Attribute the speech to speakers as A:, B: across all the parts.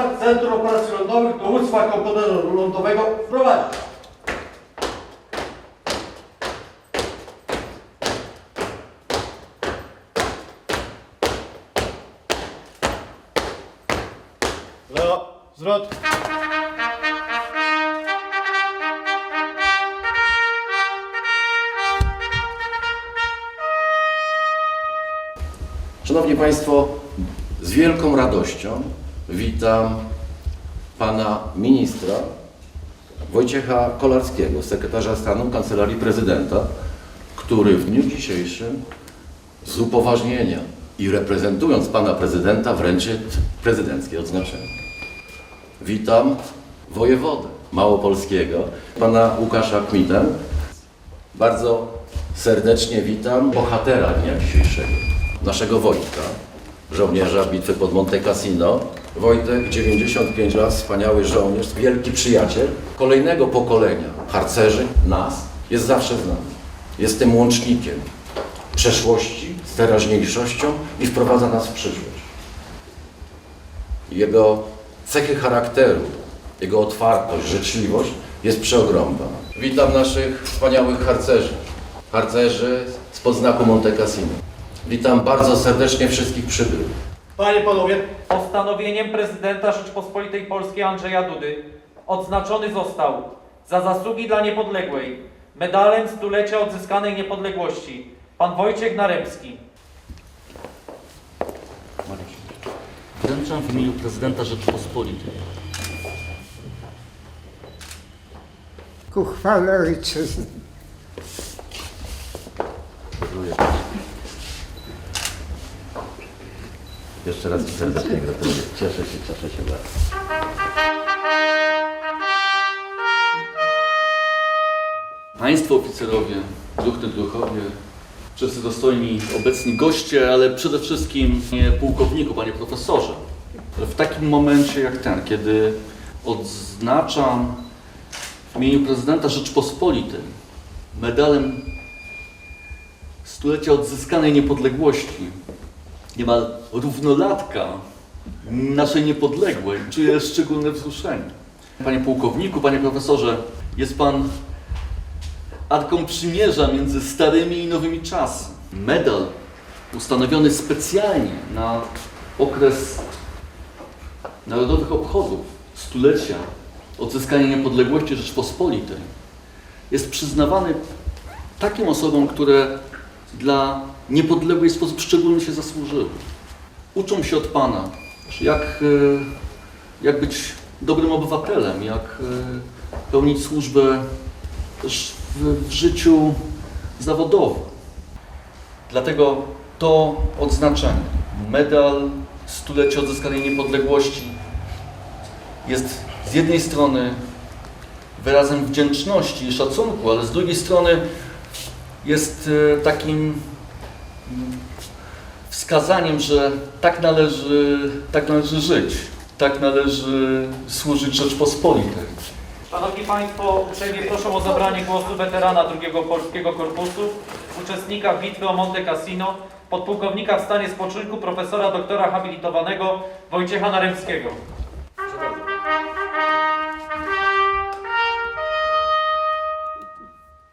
A: komandant Centrum Operacji Lądowych Dowództwa Komponentu Lądowego wprowadzić. Leo, zwrot.
B: Szanowni Państwo, z wielką radością witam Pana Ministra Wojciecha Kolarskiego, sekretarza stanu Kancelarii Prezydenta, który w dniu dzisiejszym z upoważnienia i reprezentując Pana Prezydenta wręczy prezydenckie odznaczenie. Witam wojewodę małopolskiego, Pana Łukasza Kmitę. Bardzo serdecznie witam bohatera dnia dzisiejszego, naszego Wojtka, żołnierza bitwy pod Monte Cassino. Wojtek, 95 lat, wspaniały żołnierz, wielki przyjaciel kolejnego pokolenia harcerzy, nas, jest zawsze z nami. Jest tym łącznikiem przeszłości z teraźniejszością i wprowadza nas w przyszłość. Jego cechy charakteru, jego otwartość, życzliwość jest przeogromna. Witam naszych wspaniałych harcerzy, harcerzy z podznaku Monte Cassino. Witam bardzo serdecznie wszystkich przybyłych.
A: Panie, panowie,
C: Postanowieniem prezydenta Rzeczypospolitej Polskiej Andrzeja Dudy odznaczony został za zasługi dla niepodległej medalem stulecia odzyskanej niepodległości pan Wojciech Naremski.
D: Wręczam w imieniu prezydenta Rzeczypospolitej.
E: ku chwale ojczyzny.
B: Serdecznie gratuluję. Cieszę się, cieszę się bardzo.
D: Państwo oficerowie, druhny druchowie, wszyscy dostojni obecni goście, ale przede wszystkim panie pułkowniku, panie profesorze. W takim momencie jak ten, kiedy odznaczam w imieniu prezydenta Rzeczypospolitej medalem stulecia odzyskanej niepodległości, niemal równolatka naszej niepodległej, czuję szczególne wzruszenie. Panie pułkowniku, panie profesorze, jest pan arką przymierza między starymi i nowymi czasy. Medal ustanowiony specjalnie na okres narodowych obchodów stulecia odzyskania niepodległości Rzeczpospolitej jest przyznawany takim osobom, które dla niepodległej w sposób szczególny się zasłużyły. Uczą się od Pana, jak, e, jak być dobrym obywatelem, jak e, pełnić służbę też w, w życiu zawodowym. Dlatego to odznaczenie, medal stulecia odzyskanej niepodległości jest z jednej strony wyrazem wdzięczności i szacunku, ale z drugiej strony jest e, takim mm, wskazaniem, że tak należy, tak należy żyć, tak należy służyć Rzeczpospolitej.
C: Szanowni Państwo, uprzejmie proszę o zabranie głosu weterana II Polskiego Korpusu, uczestnika bitwy o Monte Cassino, podpułkownika w stanie spoczynku, profesora doktora habilitowanego Wojciecha Naremskiego.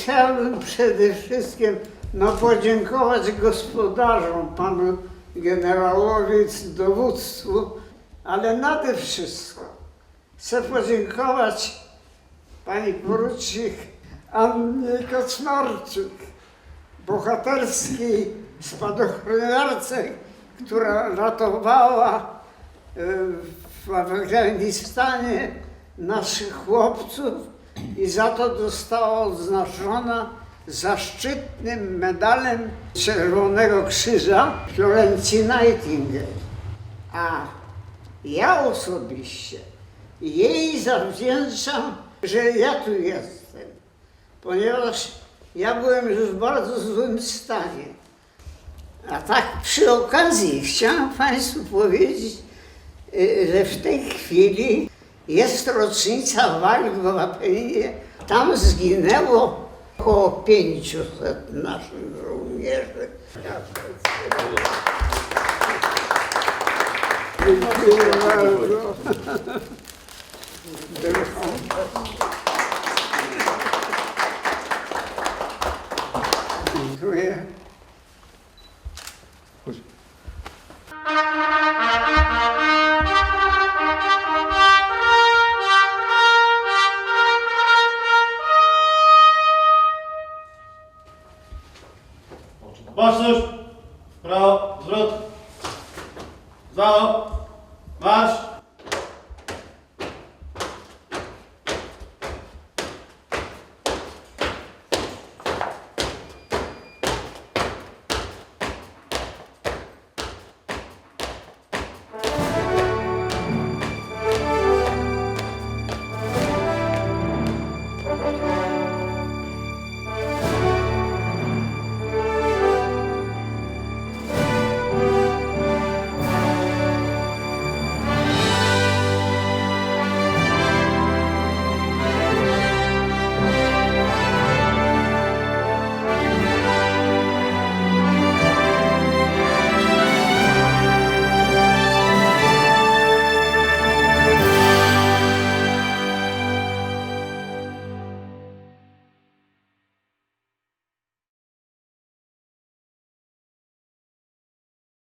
E: Chciałbym przede wszystkim no, podziękować gospodarzom, panu generałowi, dowództwu, ale nade wszystko chcę podziękować pani porucznik Annie Kocmarczyk, bohaterskiej spadochroniarce, która ratowała e, w Afganistanie naszych chłopców i za to została odznaczona zaszczytnym medalem Czerwonego Krzyża Florencji Nightingale. A ja osobiście jej zawdzięczam, że ja tu jestem, ponieważ ja byłem już w bardzo złym stanie. A tak przy okazji chciałam Państwu powiedzieć, y, że w tej chwili jest rocznica walk w Apeninie. Tam zginęło około 500 naszych żołnierzy. Dziękuję bardzo. Dziękuję.
A: Baczność, prawo, zwrot, za, marsz,